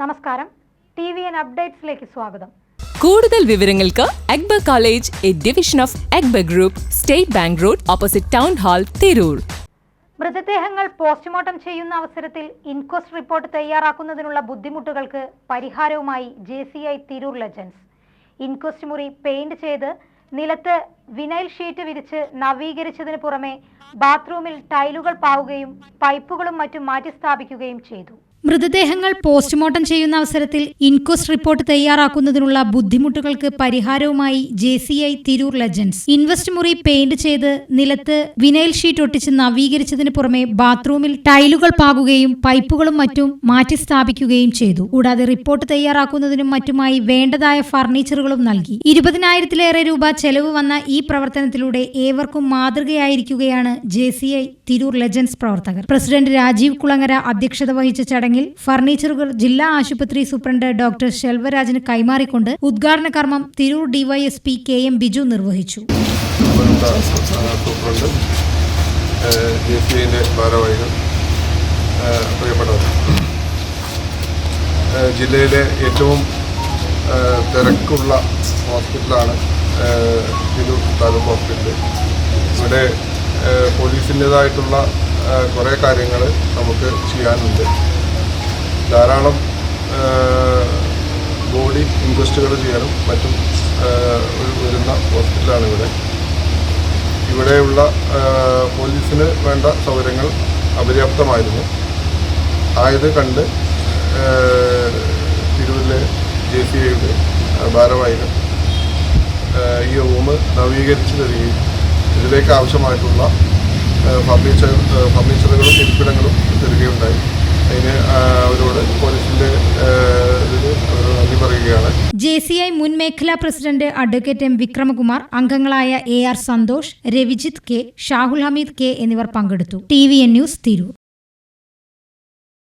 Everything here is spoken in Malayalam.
നമസ്കാരം. ടി വി എൻ അപ്ഡേറ്റ്സിലേക്ക് സ്വാഗതം. കൂടുതൽ വിവരങ്ങൾക്ക് Akbar college A division of Akbar group state bank road opposite town hall Tirur. മൃതദേഹങ്ങൾ പോസ്റ്റ്മോർട്ടം ചെയ്യുന്ന അവസരത്തിൽ ഇൻക്വസ്റ്റ് റിപ്പോർട്ട് തയ്യാറാക്കുന്നതിനുള്ള ബുദ്ധിമുട്ടുകൾക്ക് പരിഹാരവുമായി J C I Tirur legends inquest മുറി പെയിന്റ് ചെയ്ത് നിലത്ത് വിനൈൽ ഷീറ്റ് വിരിച്ച് നവീകരിച്ചതിന് പുറമെ ബാത്റൂമിൽ ടൈലുകൾ പാവുകയും പൈപ്പുകളും മറ്റും മാറ്റിസ്ഥാപിക്കുകയും ചെയ്തു. മൃതദേഹങ്ങൾ പോസ്റ്റ്മോർട്ടം ചെയ്യുന്ന അവസരത്തിൽ ഇൻക്വസ്റ്റ് റിപ്പോർട്ട് തയ്യാറാക്കുന്നതിനുള്ള ബുദ്ധിമുട്ടുകൾക്ക് പരിഹാരവുമായി J C I Tirur legends invest മുറി പെയിന്റ് ചെയ്ത് നിലത്ത് വിനൈൽ ഷീറ്റ് ഒട്ടിച്ച് നവീകരിച്ചതിന് പുറമെ ബാത്റൂമിൽ ടൈലുകൾ പാകുകയും പൈപ്പുകളും മറ്റും മാറ്റി സ്ഥാപിക്കുകയും ചെയ്തു. കൂടാതെ റിപ്പോർട്ട് തയ്യാറാക്കുന്നതിനും മറ്റുമായി വേണ്ടതായ ഫർണിച്ചറുകളും നൽകി. ഇരുപതിനായിരത്തിലേറെ രൂപ ചെലവ് വന്ന ഈ പ്രവർത്തനത്തിലൂടെ ഏവർക്കും മാതൃകയായിരിക്കുകയാണ് J C I Tirur legends പ്രവർത്തകർ. പ്രസിഡന്റ് രാജീവ് കുളങ്ങര അധ്യക്ഷത വഹിച്ച ചടങ്ങിൽ ഫർണിച്ചറുകൾ ജില്ലാ ആശുപത്രി സൂപ്രണ്ട് ഡോക്ടർ ശെൽവരാജിന് കൈമാറിക്കൊണ്ട് ഉദ്ഘാടന കർമ്മം Tirur DYSP K M Biju നിർവഹിച്ചു. ജില്ലയിലെ ഏറ്റവും തിരക്കുള്ള ഹോസ്പിറ്റലാണ് തിരൂർ താലൂക്ക് ഹോസ്പിറ്റൽ ഇവിടെ പോലീസിന്റേതായിട്ടുള്ള കുറേ കാര്യങ്ങൾ നമുക്ക് ചെയ്യാനുണ്ട്. ധാരാളം ബോഡി ഇൻക്വസ്റ്റുകൾ ചെയ്യാനും മറ്റും വരുന്ന ഹോസ്പിറ്റലാണ് ഇവിടെ ഇവിടെയുള്ള പോലീസിന് വേണ്ട സൗകര്യങ്ങൾ അപര്യാപ്തമായിരുന്നു. ആയത് കണ്ട് തിരുവല്ലെ ജെ സി ഐയുടെ ഭാരവാഹികൾ ഈ റൂം നവീകരിച്ച് തരികയും ഇതിലേക്ക് ആവശ്യമായിട്ടുള്ള ഫർണിച്ചർ ഫർണിച്ചറുകളും ഇരിപ്പിടങ്ങളും തരികയുണ്ടായി. അതിന് അവരോട് പോലീസിന്റെ ജെ സി ഐ മുൻ മേഖലാ പ്രസിഡന്റ് അഡ്വക്കേറ്റ് എം വിക്രമകുമാർ അംഗങ്ങളായ A R Santhosh Ravijith K Shahul Hameed K എന്നിവർ പങ്കെടുത്തു. T V N news Tirur.